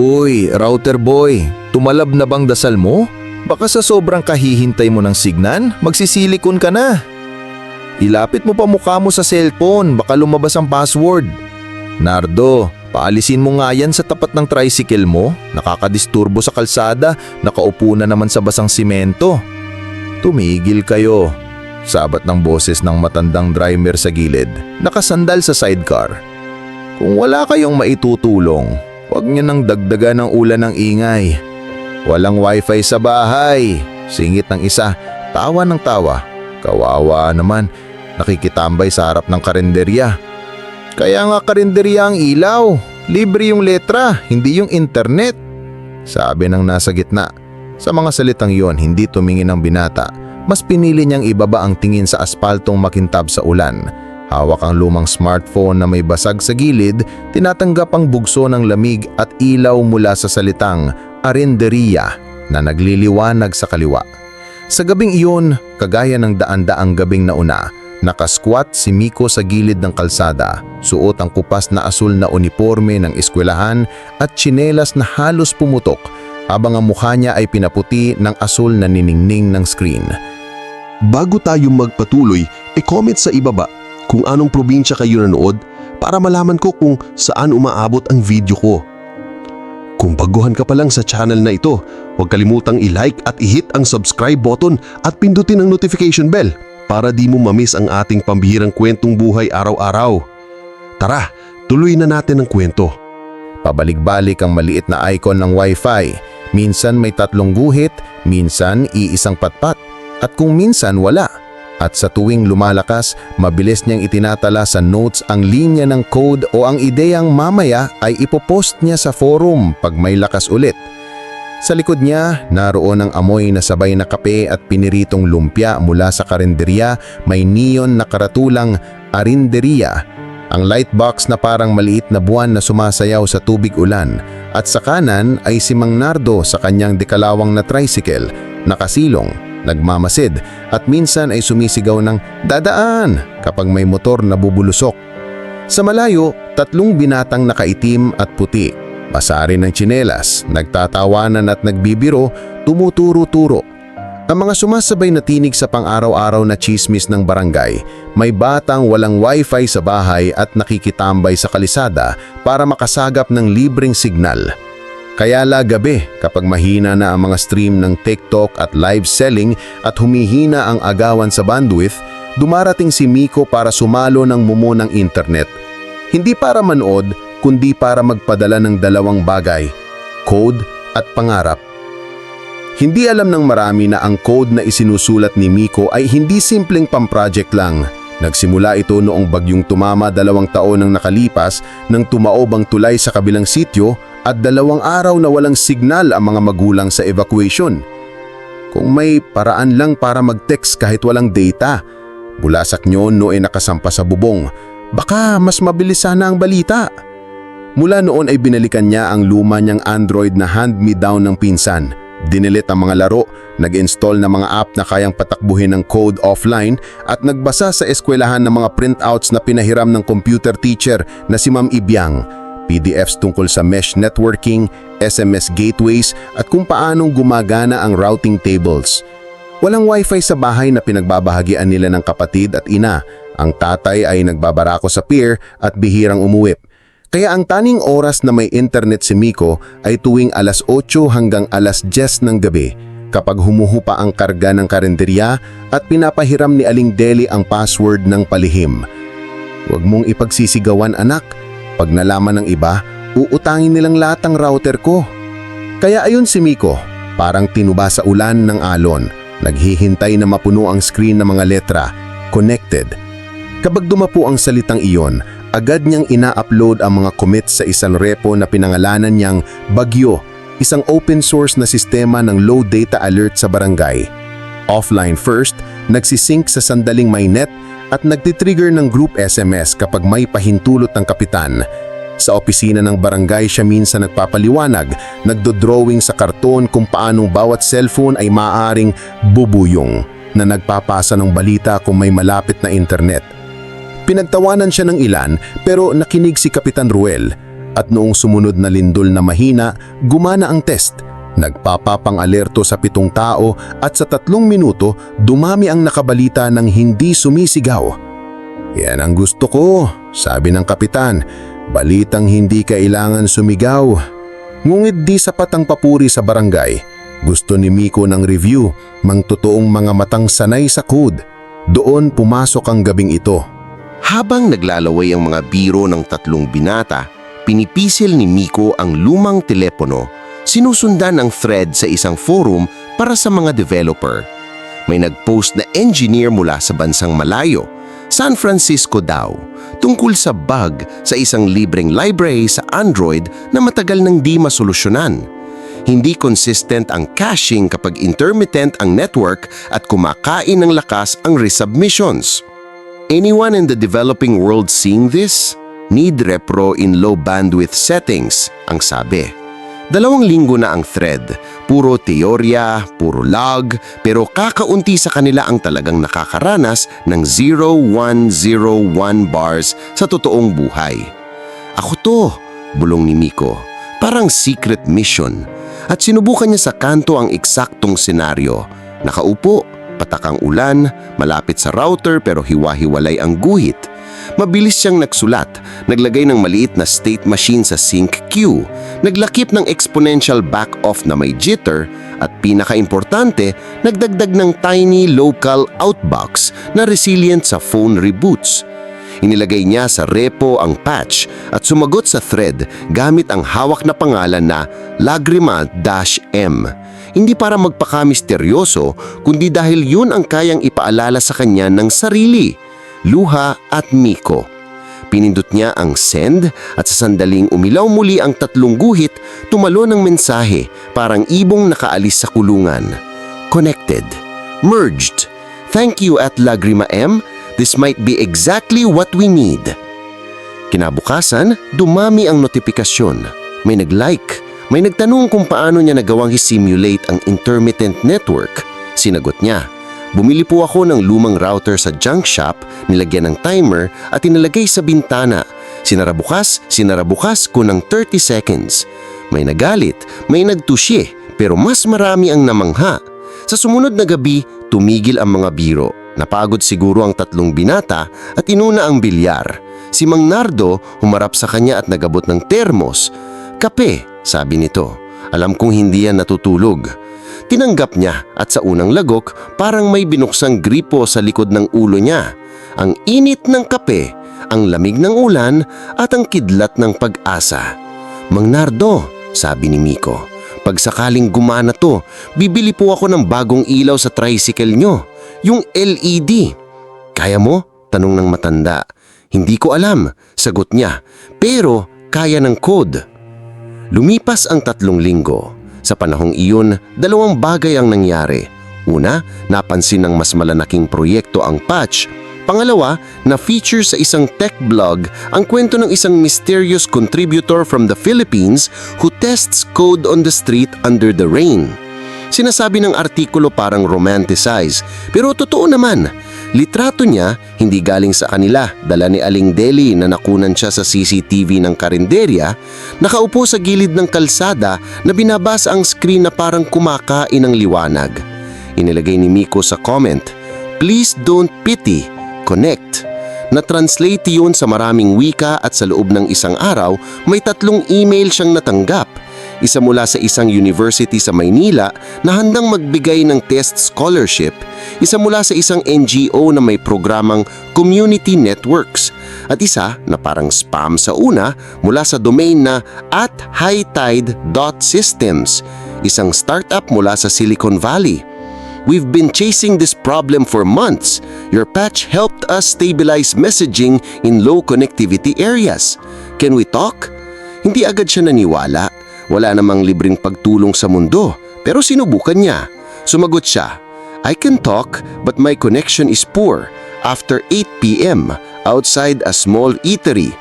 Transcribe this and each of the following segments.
Uy, router boy, tumalab na bang dasal mo? Baka sa sobrang kahihintay mo ng signan, magsisilikon ka na. Ilapit mo pa mukha mo sa cellphone, baka lumabas ang password. Nardo, paalisin mo nga yan sa tapat ng tricycle mo. Nakakadisturbo sa kalsada, nakaupo na naman sa basang simento. Tumigil kayo. Sabat ng boses ng matandang driver sa gilid, nakasandal sa sidecar. Kung wala kayong maitutulong, huwag niyo nang dagdagan ng ulan ng ingay. Walang wifi sa bahay. Singit ng isa, tawa ng tawa. Kawawa naman, nakikitambay sa harap ng karinderya. Kaya nga karinderya ang ilaw. Libre yung letra, hindi yung internet. Sabi ng nasa gitna. Sa mga salitang yon, hindi tumingin ang binata. Mas pinili niyang ibaba ang tingin sa aspaltong makintab sa ulan. Hawak ang lumang smartphone na may basag sa gilid, tinatanggap ang bugso ng lamig at ilaw mula sa salitang arenderiya na nagliliwanag sa kaliwa. Sa gabing iyon, kagaya ng daan-daang gabing nauna, nakasquat si Miko sa gilid ng kalsada, suot ang kupas na asul na uniforme ng eskwelahan at tsinelas na halos pumutok habang ang mukha niya ay pinaputi ng asul na niningning ng screen. Bago tayo magpatuloy, e-comment sa ibaba kung anong probinsya kayo nanood para malaman ko kung saan umaabot ang video ko. Kung baguhan ka pa lang sa channel na ito, huwag kalimutang i-like at i-hit ang subscribe button at pindutin ang notification bell para di mo mamiss ang ating pambihirang kwentong buhay araw-araw. Tara, tuloy na natin ang kwento. Pabalik-balik ang maliit na icon ng Wi-Fi. Minsan may tatlong guhit, minsan iisang patpat, at kung minsan wala. At sa tuwing lumalakas, mabilis niyang itinatala sa notes ang linya ng code o ang ideyang mamaya ay ipopost niya sa forum pag may lakas ulit. Sa likod niya, naroon ang amoy na sabay na kape at piniritong lumpia mula sa karinderya, may neon na karatulang arinderya. Ang lightbox na parang maliit na buwan na sumasayaw sa tubig ulan. At sa kanan ay si Mang Nardo sa kanyang dekalawang na tricycle, nakasilong, nagmamasid at minsan ay sumisigaw ng dadaan kapag may motor na bubulusok. Sa malayo, tatlong binatang nakaitim at puti, pasari ng tsinelas, nagtatawanan at nagbibiro, tumuturo-turo. Ang mga sumasabay na tinig sa pang-araw-araw na chismis ng barangay, may batang walang wifi sa bahay at nakikitambay sa kalisada para makasagap ng libreng signal. Kaya la gabi kapag mahina na ang mga stream ng TikTok at live selling at humihina ang agawan sa bandwidth, dumarating si Miko para sumalo ng mumo ng internet. Hindi para manood, kundi para magpadala ng dalawang bagay, code at pangarap. Hindi alam ng marami na ang code na isinusulat ni Miko ay hindi simpleng pamproject lang. Nagsimula ito noong bagyong tumama dalawang taon nang nakalipas nang tumaob ang tulay sa kabilang sityo at dalawang araw na walang signal ang mga magulang sa evacuation. Kung may paraan lang para mag-text kahit walang data, bulasak nyo no ay nakasampa sa bubong, baka mas mabilis sana ang balita. Mula noon ay binalikan niya ang luma niyang Android na hand-me-down ng pinsan. Dinilit ang mga laro, nag-install ng mga app na kayang patakbuhin ng code offline at nagbasa sa eskwelahan ng mga printouts na pinahiram ng computer teacher na si Ma'am Ibyang. PDFs tungkol sa mesh networking, SMS gateways at kung paanong gumagana ang routing tables. Walang wifi sa bahay na pinagbabahagian nila ng kapatid at ina. Ang tatay ay nagbabarako sa pier at bihirang umuwi. Kaya ang taning oras na may internet si Miko ay tuwing alas 8 hanggang alas 10 ng gabi kapag humuhupa ang karga ng karinderya at pinapahiram ni Aling Deli ang password ng palihim. Huwag mong ipagsisigawan anak. Pag nalaman ng iba, uutangin nilang lahat ang router ko. Kaya ayun si Miko, parang tinuba sa ulan ng alon. Naghihintay na mapuno ang screen ng mga letra, connected. Kapag dumapo ang salitang iyon, agad niyang ina-upload ang mga commits sa isang repo na pinangalanan niyang Bagyo, isang open source na sistema ng low data alert sa barangay. Offline first, nagsisync sa sandaling may net at nagtitrigger ng group SMS kapag may pahintulot ng kapitan. Sa opisina ng barangay siya minsan nagpapaliwanag, nagdodrawing sa karton kung paanong bawat cellphone ay maaaring bubuyong na nagpapasa ng balita kung may malapit na internet. Pinagtawanan siya ng ilan pero nakinig si Kapitan Ruel. At noong sumunod na lindol na mahina, gumana ang test. Nagpapapang alerto sa pitong tao at sa tatlong minuto, dumami ang nakabalita ng hindi sumisigaw. Yan ang gusto ko, sabi ng kapitan. Balitang hindi kailangan sumigaw. Ngunit di sapat ang papuri sa barangay. Gusto ni Miko ng review, mang totoong mga matang sanay sa code. Doon pumasok ang gabing ito. Habang naglalaway ang mga biro ng tatlong binata, pinipisil ni Miko ang lumang telepono, sinusundan ang thread sa isang forum para sa mga developer. May nag-post na engineer mula sa bansang malayo, San Francisco daw, tungkol sa bug sa isang libreng library sa Android na matagal nang di masolusyonan. Hindi consistent ang caching kapag intermittent ang network at kumakain ng lakas ang resubmissions. Anyone in the developing world seeing this? Need repro in low bandwidth settings, ang sabi. Dalawang linggo na ang thread. Puro teorya, puro log, pero kakaunti sa kanila ang talagang nakakaranas ng 0101 bars sa totoong buhay. Ako to, bulong ni Miko. Parang secret mission. At sinubukan niya sa kanto ang eksaktong senaryo. Nakaupo, patakang ulan, malapit sa router pero hiwa-hiwalay ang guhit. Mabilis siyang nagsulat, naglagay ng maliit na state machine sa sync queue, naglakip ng exponential back-off na may jitter, at pinaka-importante, nagdagdag ng tiny local outbox na resilient sa phone reboots. Inilagay niya sa repo ang patch at sumagot sa thread gamit ang hawak na pangalan na Lagrima-M. Hindi para magpaka-misteryoso, kundi dahil yun ang kayang ipaalala sa kanya ng sarili, Luha at Miko. Pinindot niya ang send at sa sandaling umilaw muli ang tatlong guhit, tumalo ng mensahe parang ibong nakaalis sa kulungan. Connected. Merged. Thank you at Lagrima M. This might be exactly what we need. Kinabukasan, dumami ang notifikasyon. May nag-like. May nagtanong kung paano niya nagawang simulate ang intermittent network. Sinagot niya, Bumili po ako ng lumang router sa junk shop, nilagyan ng timer at inilagay sa bintana. Sinarabukas, sinarabukas ko ng 30 seconds. May nagalit, may nagtusye, pero mas marami ang namangha. Sa sumunod na gabi, tumigil ang mga biro. Napagod siguro ang tatlong binata at inuna ang bilyar. Si Mang Nardo humarap sa kanya at nagabot ng termos. Kape, sabi nito. Alam kong hindi yan natutulog. Tinanggap niya at sa unang lagok parang may binuksang gripo sa likod ng ulo niya. Ang init ng kape, ang lamig ng ulan at ang kidlat ng pag-asa. Mang Nardo, sabi ni Miko, pag sakaling gumana to, bibili po ako ng bagong ilaw sa tricycle nyo, yung LED. Kaya mo? Tanong ng matanda. Hindi ko alam, sagot niya, pero kaya ng code. Lumipas ang tatlong linggo. Sa panahong iyon, dalawang bagay ang nangyari. Una, napansin ng mas malalaking proyekto ang patch. Pangalawa, na-feature sa isang tech blog ang kwento ng isang mysterious contributor from the Philippines who tests code on the street under the rain. Sinasabi ng artikulo parang romanticize, pero totoo naman. Litrato niya hindi galing sa kanila, dala ni Aling Deli na nakunan siya sa CCTV ng karinderya, nakaupo sa gilid ng kalsada na binabasa ang screen na parang kumakain ng liwanag. Inilagay ni Miko sa comment, Please don't pity, connect. Na-translate yun sa maraming wika at sa loob ng isang araw, may tatlong email siyang natanggap isa mula sa isang university sa Maynila na handang magbigay ng test scholarship, isa mula sa isang NGO na may programang Community Networks, at isa na parang spam sa una mula sa domain na at hightide.systems, isang startup mula sa Silicon Valley. We've been chasing this problem for months. Your patch helped us stabilize messaging in low connectivity areas. Can we talk? Hindi agad siya naniwala wala namang libreng pagtulong sa mundo, pero sinubukan niya. Sumagot siya, I can talk but my connection is poor after 8 p.m. outside a small eatery.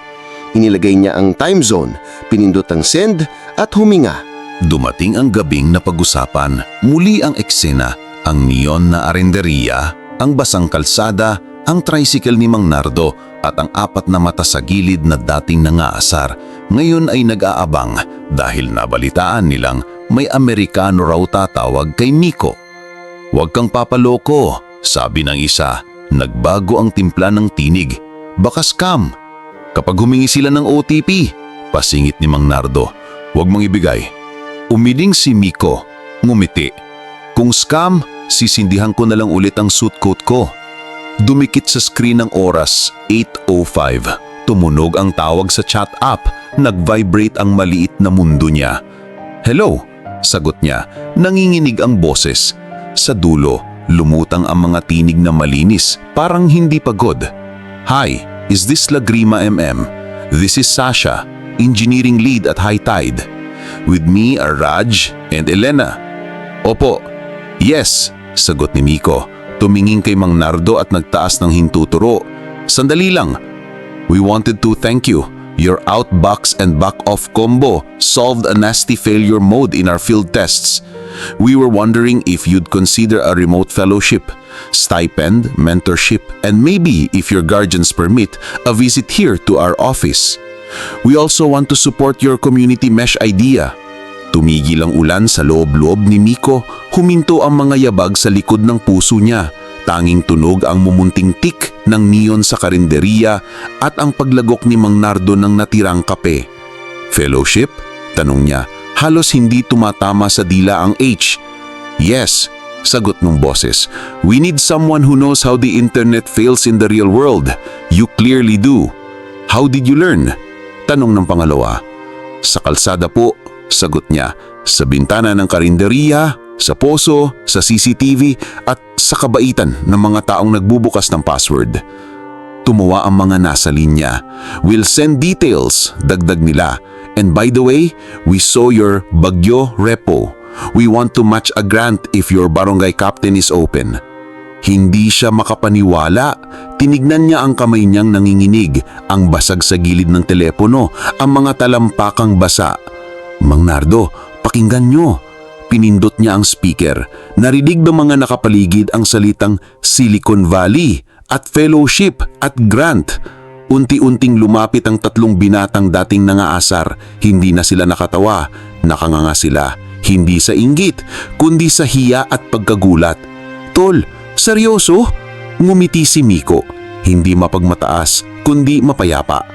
Inilagay niya ang time zone, pinindot ang send at huminga. Dumating ang gabing na pag-usapan, muli ang eksena, ang neon na arenderiya, ang basang kalsada, ang tricycle ni Mang Nardo at ang apat na mata sa gilid na dating nangaasar. ngayon ay nag-aabang dahil nabalitaan nilang may Amerikano raw tatawag kay Miko. Huwag kang papaloko, sabi ng isa. Nagbago ang timpla ng tinig. Baka scam. Kapag humingi sila ng OTP, pasingit ni Mang Nardo. Huwag mong ibigay. Umiling si Miko. Ngumiti. Kung scam, sisindihan ko na lang ulit ang suit coat ko. Dumikit sa screen ng oras, 8.05. Tumunog ang tawag sa chat app. Nag-vibrate ang maliit na mundo niya. Hello, sagot niya. Nanginginig ang boses. Sa dulo, lumutang ang mga tinig na malinis, parang hindi pagod. Hi, is this Lagrima MM? This is Sasha, engineering lead at High Tide. With me are Raj and Elena. Opo. Yes, sagot ni Miko. Tumingin kay Mang Nardo at nagtaas ng hintuturo. Sandali lang. We wanted to thank you. Your outbox and back-off combo solved a nasty failure mode in our field tests. We were wondering if you'd consider a remote fellowship, stipend, mentorship, and maybe, if your guardians permit, a visit here to our office. We also want to support your community mesh idea. Tumigil ang ulan sa loob-loob ni Miko, huminto ang mga yabag sa likod ng puso niya. Tanging tunog ang mumunting tik ng neon sa karinderiya at ang paglagok ni Mang Nardo ng natirang kape. Fellowship? Tanong niya. Halos hindi tumatama sa dila ang H. Yes, sagot ng boses. We need someone who knows how the internet fails in the real world. You clearly do. How did you learn? Tanong ng pangalawa. Sa kalsada po, sagot niya. Sa bintana ng karinderiya, sa poso, sa CCTV at sa kabaitan ng mga taong nagbubukas ng password. Tumawa ang mga nasa linya. We'll send details, dagdag nila. And by the way, we saw your Bagyo Repo. We want to match a grant if your barangay captain is open. Hindi siya makapaniwala. Tinignan niya ang kamay niyang nanginginig, ang basag sa gilid ng telepono, ang mga talampakang basa. Mang Nardo, pakinggan niyo. Pinindot niya ang speaker. Narinig ng mga nakapaligid ang salitang Silicon Valley at Fellowship at Grant. Unti-unting lumapit ang tatlong binatang dating nangaasar. Hindi na sila nakatawa. Nakanganga sila. Hindi sa inggit, kundi sa hiya at pagkagulat. Tol, seryoso? Ngumiti si Miko. Hindi mapagmataas, kundi mapayapa.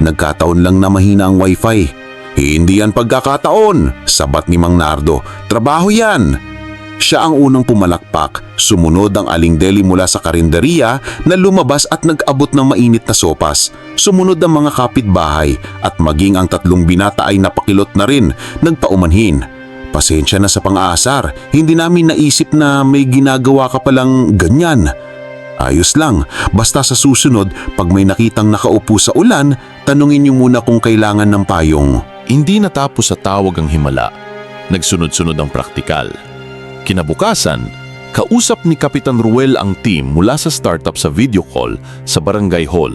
Nagkataon lang na mahina ang wifi. Hindi yan pagkakataon, sabat ni Mang Nardo. Trabaho yan. Siya ang unang pumalakpak, sumunod ang aling deli mula sa karinderiya na lumabas at nag-abot ng mainit na sopas. Sumunod ang mga kapitbahay at maging ang tatlong binata ay napakilot na rin, nagpaumanhin. Pasensya na sa pang-aasar, hindi namin naisip na may ginagawa ka palang ganyan. Ayos lang, basta sa susunod, pag may nakitang nakaupo sa ulan, tanungin niyo muna kung kailangan ng payong. Hindi natapos sa tawag ang himala. Nagsunod-sunod ang praktikal. Kinabukasan, kausap ni Kapitan Ruel ang team mula sa startup sa video call sa Barangay Hall.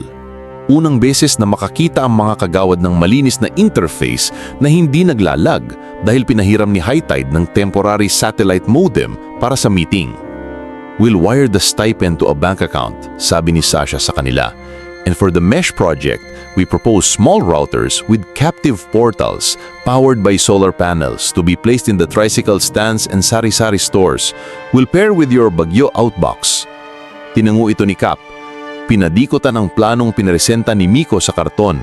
Unang beses na makakita ang mga kagawad ng malinis na interface na hindi naglalag dahil pinahiram ni Hightide ng temporary satellite modem para sa meeting. We'll wire the stipend to a bank account, sabi ni Sasha sa kanila. And for the mesh project, we propose small routers with captive portals powered by solar panels to be placed in the tricycle stands and sari-sari stores. Will pair with your Bagyo Outbox. Tinango ito ni Cap. Pinadikotan ang planong pinaresenta ni Miko sa karton.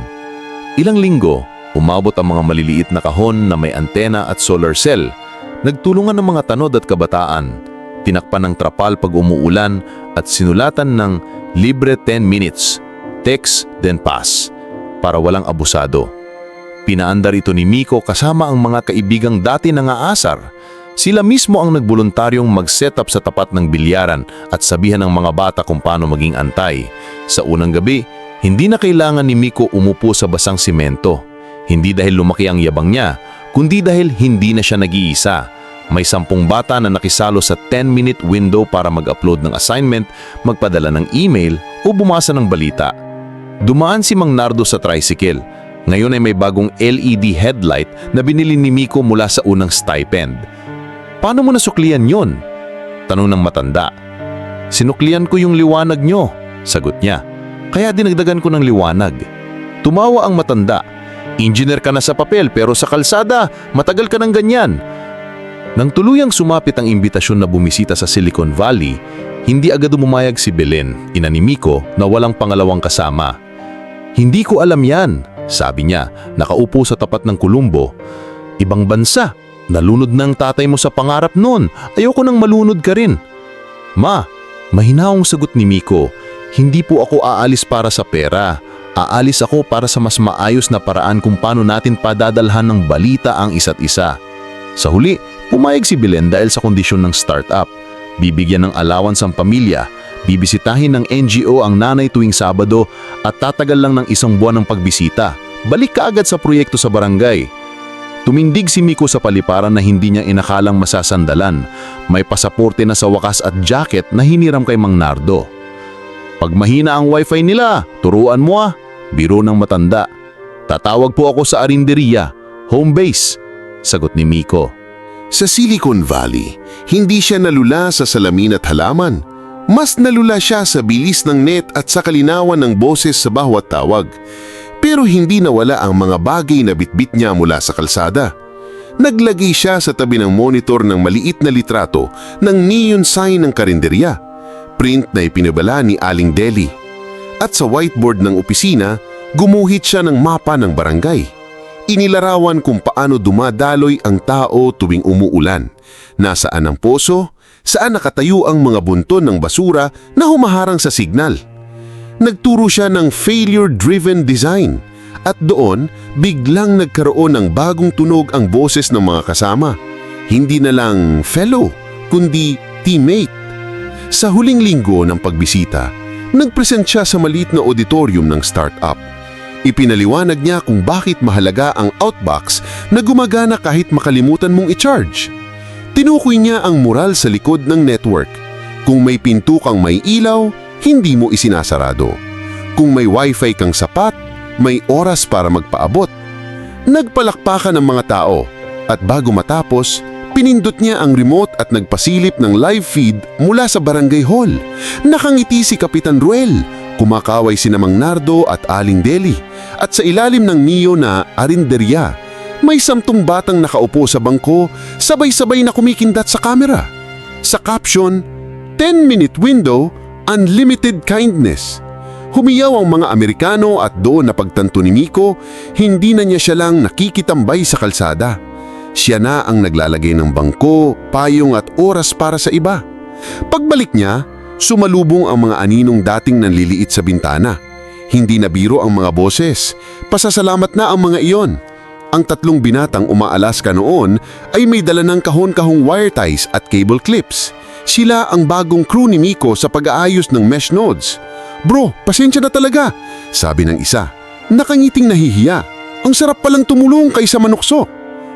Ilang linggo, umabot ang mga maliliit na kahon na may antena at solar cell. Nagtulungan ng mga tanod at kabataan. Tinakpan ng trapal pag umuulan at sinulatan ng libre 10 minutes text then pass para walang abusado. Pinaandar ito ni Miko kasama ang mga kaibigang dati nangaasar. Sila mismo ang nagboluntaryong mag-set up sa tapat ng bilyaran at sabihan ng mga bata kung paano maging antay. Sa unang gabi, hindi na kailangan ni Miko umupo sa basang simento. Hindi dahil lumaki ang yabang niya, kundi dahil hindi na siya nag-iisa. May sampung bata na nakisalo sa 10-minute window para mag-upload ng assignment, magpadala ng email o bumasa ng balita. Dumaan si Mang Nardo sa tricycle. Ngayon ay may bagong LED headlight na binili ni Miko mula sa unang stipend. Paano mo nasuklian yon? Tanong ng matanda. Sinuklian ko yung liwanag nyo, sagot niya. Kaya dinagdagan ko ng liwanag. Tumawa ang matanda. Engineer ka na sa papel pero sa kalsada, matagal ka ng ganyan. Nang tuluyang sumapit ang imbitasyon na bumisita sa Silicon Valley, hindi agad umayag si Belen, ina ni Miko, na walang pangalawang kasama. Hindi ko alam yan, sabi niya, nakaupo sa tapat ng kulumbo. Ibang bansa, nalunod ng tatay mo sa pangarap noon, ayoko nang malunod ka rin. Ma, mahinaong sagot ni Miko, hindi po ako aalis para sa pera. Aalis ako para sa mas maayos na paraan kung paano natin padadalhan ng balita ang isa't isa. Sa huli, pumayag si Belen dahil sa kondisyon ng startup. Bibigyan ng allowance ang pamilya, bibisitahin ng NGO ang nanay tuwing Sabado at tatagal lang ng isang buwan ng pagbisita. Balik ka agad sa proyekto sa barangay. Tumindig si Miko sa paliparan na hindi niya inakalang masasandalan. May pasaporte na sa wakas at jacket na hiniram kay Mang Nardo. Pag mahina ang wifi nila, turuan mo ah. Biro ng matanda. Tatawag po ako sa Arinderiya, home base. Sagot ni Miko. Sa Silicon Valley, hindi siya nalula sa salamin at halaman. Mas nalula siya sa bilis ng net at sa kalinawan ng boses sa bawat tawag. Pero hindi nawala ang mga bagay na bitbit niya mula sa kalsada. Naglagay siya sa tabi ng monitor ng maliit na litrato ng neon sign ng karinderya. Print na ipinabala ni Aling Deli. At sa whiteboard ng opisina, gumuhit siya ng mapa ng barangay. Inilarawan kung paano dumadaloy ang tao tuwing umuulan, nasaan ang poso, saan nakatayo ang mga bunton ng basura na humaharang sa signal. Nagturo siya ng failure-driven design at doon biglang nagkaroon ng bagong tunog ang boses ng mga kasama. Hindi na lang fellow, kundi teammate. Sa huling linggo ng pagbisita, nagpresent siya sa maliit na auditorium ng startup. Ipinaliwanag niya kung bakit mahalaga ang outbox na gumagana kahit makalimutan mong i-charge. Tinukoy niya ang mural sa likod ng network. Kung may pinto kang may ilaw, hindi mo isinasarado. Kung may wifi kang sapat, may oras para magpaabot. Nagpalakpakan ang mga tao at bago matapos, pinindot niya ang remote at nagpasilip ng live feed mula sa barangay hall. Nakangiti si Kapitan Ruel, kumakaway si Namang Nardo at Aling Deli at sa ilalim ng niyo na arinderya, may samtong batang nakaupo sa bangko, sabay-sabay na kumikindat sa kamera. Sa caption, 10-minute window, unlimited kindness. Humiyaw ang mga Amerikano at doon na pagtanto ni Miko, hindi na niya siya lang nakikitambay sa kalsada. Siya na ang naglalagay ng bangko, payong at oras para sa iba. Pagbalik niya, sumalubong ang mga aninong dating nanliliit sa bintana. Hindi na biro ang mga boses. Pasasalamat na ang mga iyon. Ang tatlong binatang umaalas ka noon ay may dala ng kahon-kahong wire ties at cable clips. Sila ang bagong crew ni Miko sa pag-aayos ng mesh nodes. Bro, pasensya na talaga, sabi ng isa. Nakangiting nahihiya. Ang sarap palang tumulong kaysa manukso.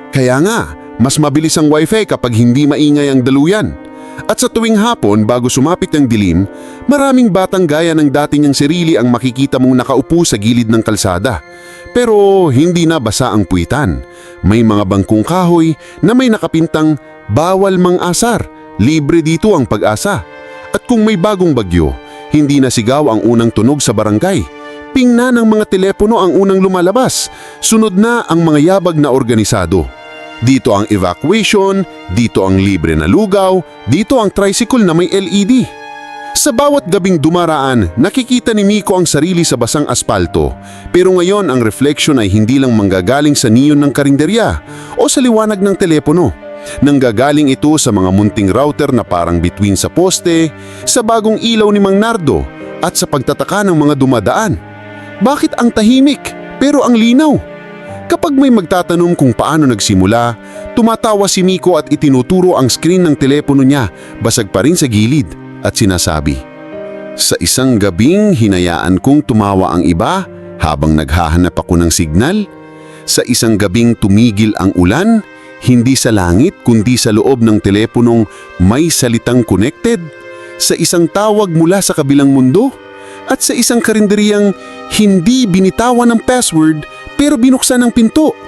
Kaya nga, mas mabilis ang wifi kapag hindi maingay ang daluyan. At sa tuwing hapon bago sumapit ang dilim, maraming batang gaya ng dati niyang sarili ang makikita mong nakaupo sa gilid ng kalsada. Pero hindi na basa ang puwitan. May mga bangkong kahoy na may nakapintang bawal mang asar, libre dito ang pag-asa. At kung may bagong bagyo, hindi na sigaw ang unang tunog sa barangay. Ping na ng mga telepono ang unang lumalabas. Sunod na ang mga yabag na organisado. Dito ang evacuation, dito ang libre na lugaw, dito ang tricycle na may LED. Sa bawat gabing dumaraan, nakikita ni Miko ang sarili sa basang aspalto. Pero ngayon ang reflection ay hindi lang manggagaling sa neon ng karinderya o sa liwanag ng telepono. Nanggagaling ito sa mga munting router na parang between sa poste, sa bagong ilaw ni Mang Nardo at sa pagtataka ng mga dumadaan. Bakit ang tahimik pero ang linaw? Kapag may magtatanong kung paano nagsimula, tumatawa si Miko at itinuturo ang screen ng telepono niya basag pa rin sa gilid at sinasabi, Sa isang gabing hinayaan kong tumawa ang iba habang naghahanap ako ng signal. Sa isang gabing tumigil ang ulan, hindi sa langit kundi sa loob ng teleponong may salitang connected. Sa isang tawag mula sa kabilang mundo at sa isang karinderyang hindi binitawan ng password pero binuksan ng pinto.